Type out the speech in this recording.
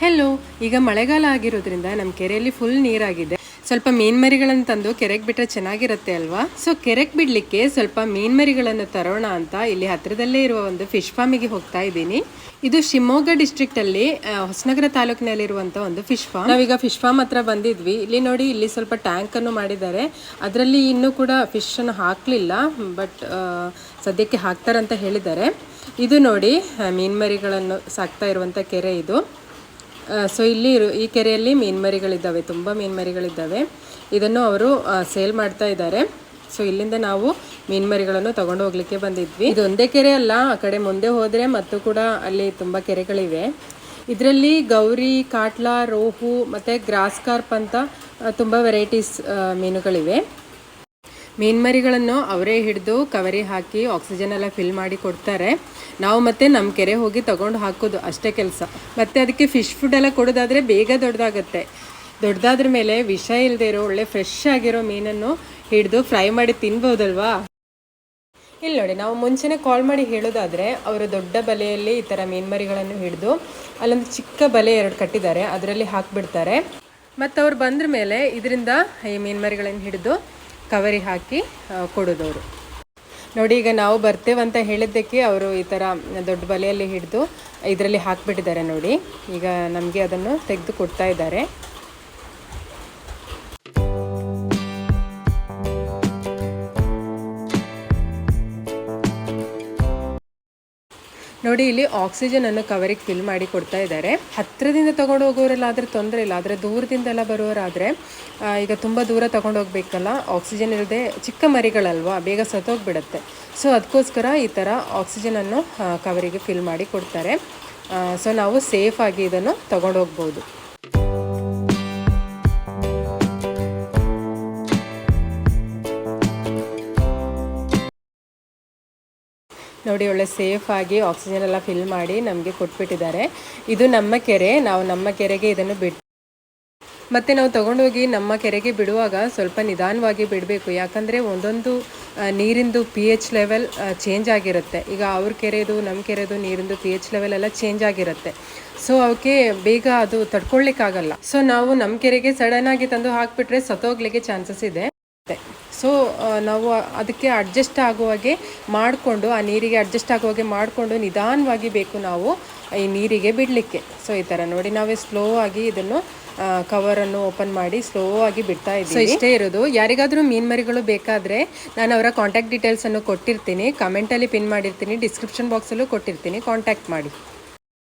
Hello ಈಗ ಮಳೆಗಾಲ ಆಗಿರೋದ್ರಿಂದ ನಮ್ಮ ಕೆರೆಯಲ್ಲಿ ಫುಲ್ ನೀರಾಗಿದೆ. ಸ್ವಲ್ಪ ಮೀನ್ಮರಿಗಳನ್ನು ತಂದು ಕೆರೆಗೆ ಬಿಟ್ಟರೆ ಚೆನ್ನಾಗಿರುತ್ತೆ ಅಲ್ವಾ? ಸೊ ಕೆರೆಗೆ ಬಿಡಲಿಕ್ಕೆ ಸ್ವಲ್ಪ ಮೀನ್ಮರಿಗಳನ್ನು ತರೋಣ ಅಂತ ಇಲ್ಲಿ ಹತ್ತಿರದಲ್ಲೇ ಇರುವ ಒಂದು ಫಿಶ್ ಫಾರ್ಮಿಗೆ ಹೋಗ್ತಾ ಇದ್ದೀನಿ. ಇದು ಶಿವಮೊಗ್ಗ ಡಿಸ್ಟ್ರಿಕ್ಟ್ ಅಲ್ಲಿ ಹೊಸನಗರ ತಾಲೂಕಿನಲ್ಲಿರುವಂಥ ಒಂದು ಫಿಶ್ ಫಾರ್ಮ್ ನಾವೀಗ ಫಿಶ್ ಫಾರ್ಮ್ ಹತ್ರ ಬಂದಿದ್ವಿ. ಇಲ್ಲಿ ನೋಡಿ, ಇಲ್ಲಿ ಸ್ವಲ್ಪ ಟ್ಯಾಂಕ್ ಅನ್ನು ಮಾಡಿದ್ದಾರೆ. ಅದರಲ್ಲಿ ಇನ್ನೂ ಕೂಡ ಫಿಶ್ ಅನ್ನು ಹಾಕಲಿಲ್ಲ ಬಟ್ ಸದ್ಯಕ್ಕೆ ಹಾಕ್ತಾರಂತ ಹೇಳಿದ್ದಾರೆ. ಇದು ನೋಡಿ ಮೀನ್ ಮೀನ್ಮರಿಗಳನ್ನು ಸಾಕ್ತಾ ಇರುವಂಥ ಕೆರೆ ಇದು. ಸೊ ಇಲ್ಲಿ ಈ ಕೆರೆಯಲ್ಲಿ ಮೀನ್ಮರಿಗಳಿದ್ದಾವೆ, ತುಂಬ ಮೀನ್ಮರಿಗಳಿದ್ದಾವೆ. ಇದನ್ನು ಅವರು ಸೇಲ್ ಮಾಡ್ತಾ ಇದ್ದಾರೆ. ಸೊ ಇಲ್ಲಿಂದ ನಾವು ಮೀನ್ಮರಿಗಳನ್ನು ತಗೊಂಡು ಹೋಗ್ಲಿಕ್ಕೆ ಬಂದಿದ್ವಿ. ಇದೊಂದೇ ಕೆರೆ ಅಲ್ಲ, ಆ ಕಡೆ ಮುಂದೆ ಹೋದರೆ ಮತ್ತು ಕೂಡ ಅಲ್ಲಿ ತುಂಬ ಕೆರೆಗಳಿವೆ. ಇದರಲ್ಲಿ ಗೌರಿ, ಕಾಟ್ಲಾ, ರೋಹು ಮತ್ತು ಗ್ರಾಸ್ ಕಾರ್ಪ್ ಅಂತ ತುಂಬ ವೆರೈಟೀಸ್ ಮೀನುಗಳಿವೆ. ಮೀನ್ಮರಿಗಳನ್ನು ಅವರೇ ಹಿಡಿದು ಕವರಿ ಹಾಕಿ ಆಕ್ಸಿಜನ್ ಎಲ್ಲ ಫಿಲ್ ಮಾಡಿ ಕೊಡ್ತಾರೆ. ನಾವು ಮತ್ತೆ ನಮ್ಮ ಕೆರೆ ಹೋಗಿ ತಗೊಂಡು ಹಾಕೋದು ಅಷ್ಟೇ ಕೆಲಸ. ಮತ್ತೆ ಅದಕ್ಕೆ ಫಿಶ್ ಫುಡ್ ಎಲ್ಲ ಕೊಡೋದಾದರೆ ಬೇಗ ದೊಡ್ಡದಾಗುತ್ತೆ. ದೊಡ್ಡದಾದ್ರ ಮೇಲೆ ವಿಷ ಇಲ್ಲದೆ ಇರೋ ಒಳ್ಳೆ ಫ್ರೆಶ್ ಆಗಿರೋ ಮೀನನ್ನು ಹಿಡಿದು ಫ್ರೈ ಮಾಡಿ ತಿನ್ಬೋದಲ್ವಾ? ಇಲ್ಲಿ ನೋಡಿ, ನಾವು ಮುಂಚೆನೇ ಕಾಲ್ ಮಾಡಿ ಹೇಳೋದಾದರೆ ಅವರು ದೊಡ್ಡ ಬಲೆಯಲ್ಲಿ ಈ ಥರ ಮೀನ್ಮರಿಗಳನ್ನು ಹಿಡಿದು ಅಲ್ಲೊಂದು ಚಿಕ್ಕ ಬಲೆ ಎರಡು ಕಟ್ಟಿದ್ದಾರೆ, ಅದರಲ್ಲಿ ಹಾಕಿಬಿಡ್ತಾರೆ. ಮತ್ತು ಅವ್ರು ಬಂದ್ರ ಮೇಲೆ ಇದರಿಂದ ಈ ಮೀನ್ಮರಿಗಳನ್ನು ಹಿಡಿದು ಕವರಿ ಹಾಕಿ ಕೊಡೋದವರು. ನೋಡಿ, ಈಗ ನಾವು ಬರ್ತೇವಂತ ಹೇಳಿದ್ದಕ್ಕೆ ಅವರು ಈ ಥರ ದೊಡ್ಡ ಬಲೆಯಲ್ಲಿ ಹಿಡಿದು ಇದರಲ್ಲಿ ಹಾಕಿಬಿಟ್ಟಿದ್ದಾರೆ ನೋಡಿ. ಈಗ ನಮಗೆ ಅದನ್ನು ತೆಗೆದು ಕೊಡ್ತಾ ಇದ್ದಾರೆ. ನೋಡಿ, ಇಲ್ಲಿ ಆಕ್ಸಿಜನ್ ಅನ್ನು ಕವರಿಗೆ ಫಿಲ್ ಮಾಡಿ ಕೊಡ್ತಾ ಇದ್ದಾರೆ. ಹತ್ತಿರದಿಂದ ತಗೊಂಡು ಹೋಗೋರೆಲ್ಲಾದ್ರೆ ತೊಂದರೆ ಇಲ್ಲ, ಆದರೆ ದೂರದಿಂದೆಲ್ಲ ಬರೋರಾದರೆ ಈಗ ತುಂಬ ದೂರ ತಗೊಂಡು ಹೋಗ್ಬೇಕಲ್ಲ ಆಕ್ಸಿಜನ್ ಇಲ್ಲದೆ ಚಿಕ್ಕ ಮರಿಗಳಲ್ವಾ, ಬೇಗ ಸತ್ತೋಗ್ಬಿಡುತ್ತೆ. ಸೊ ಅದಕ್ಕೋಸ್ಕರ ಈ ಥರ ಆಕ್ಸಿಜನನ್ನು ಕವರಿಗೆ ಫಿಲ್ ಮಾಡಿ ಕೊಡ್ತಾರೆ. ಸೊ ನಾವು ಸೇಫಾಗಿ ಇದನ್ನು ತಗೊಂಡು ಹೋಗ್ಬೋದು. ನೋಡಿ, ಒಳ್ಳೆ ಸೇಫಾಗಿ ಆಕ್ಸಿಜನ್ ಎಲ್ಲ ಫಿಲ್ ಮಾಡಿ ನಮಗೆ ಕೊಟ್ಬಿಟ್ಟಿದ್ದಾರೆ. ಇದು ನಮ್ಮ ಕೆರೆ, ನಾವು ನಮ್ಮ ಕೆರೆಗೆ ಇದನ್ನು ಬಿಟ್ಟು ಮತ್ತು ನಾವು ತೊಗೊಂಡೋಗಿ ನಮ್ಮ ಕೆರೆಗೆ ಬಿಡುವಾಗ ಸ್ವಲ್ಪ ನಿಧಾನವಾಗಿ ಬಿಡಬೇಕು. ಯಾಕಂದರೆ ಒಂದೊಂದು ನೀರಿಂದು ಪಿ ಎಚ್ ಲೆವೆಲ್ ಚೇಂಜ್ ಆಗಿರುತ್ತೆ. ಈಗ ಅವ್ರ ಕೆರೆದು ನಮ್ಮ ಕೆರೆದು ನೀರಿಂದು ಪಿ ಎಚ್ ಲೆವೆಲ್ ಎಲ್ಲ ಚೇಂಜ್ ಆಗಿರುತ್ತೆ. ಸೊ ಅವಕ್ಕೆ ಬೇಗ ಅದು ತಡ್ಕೊಳ್ಳಿಕ್ಕಾಗಲ್ಲ ಸೊ ನಾವು ನಮ್ಮ ಕೆರೆಗೆ ಸಡನ್ ಆಗಿ ತಂದು ಹಾಕಿಬಿಟ್ರೆ ಸತ್ತೋಗ್ಲಿಕ್ಕೆ ಚಾನ್ಸಸ್ ಇದೆ. ಸೊ ನಾವು ಅದಕ್ಕೆ ಅಡ್ಜಸ್ಟ್ ಆಗುವಾಗೆ ಮಾಡಿಕೊಂಡು ಆ ನೀರಿಗೆ ಅಡ್ಜಸ್ಟ್ ಆಗುವಾಗೆ ಮಾಡಿಕೊಂಡು ನಿಧಾನವಾಗಿ ಬೇಕು ನಾವು ಈ ನೀರಿಗೆ ಬಿಡಲಿಕ್ಕೆ. ಸೊ ಈ ಥರ ನೋಡಿ ನಾವೇ ಸ್ಲೋ ಆಗಿ ಇದನ್ನು ಕವರನ್ನು ಓಪನ್ ಮಾಡಿ ಸ್ಲೋ ಆಗಿ ಬಿಡ್ತಾ ಇದ್ದೀವಿ. ಸೊ ಇಷ್ಟೇ ಇರೋದು. ಯಾರಿಗಾದರೂ ಮೀನ್ಮರಿಗಳು ಬೇಕಾದರೆ ನಾನು ಅವರ ಕಾಂಟ್ಯಾಕ್ಟ್ ಡೀಟೇಲ್ಸನ್ನು ಕೊಟ್ಟಿರ್ತೀನಿ. ಕಮೆಂಟಲ್ಲಿ ಪಿನ್ ಮಾಡಿರ್ತೀನಿ. ಡಿಸ್ಕ್ರಿಪ್ಷನ್ ಬಾಕ್ಸಲ್ಲೂ ಕೊಟ್ಟಿರ್ತೀನಿ. ಕಾಂಟ್ಯಾಕ್ಟ್ ಮಾಡಿ.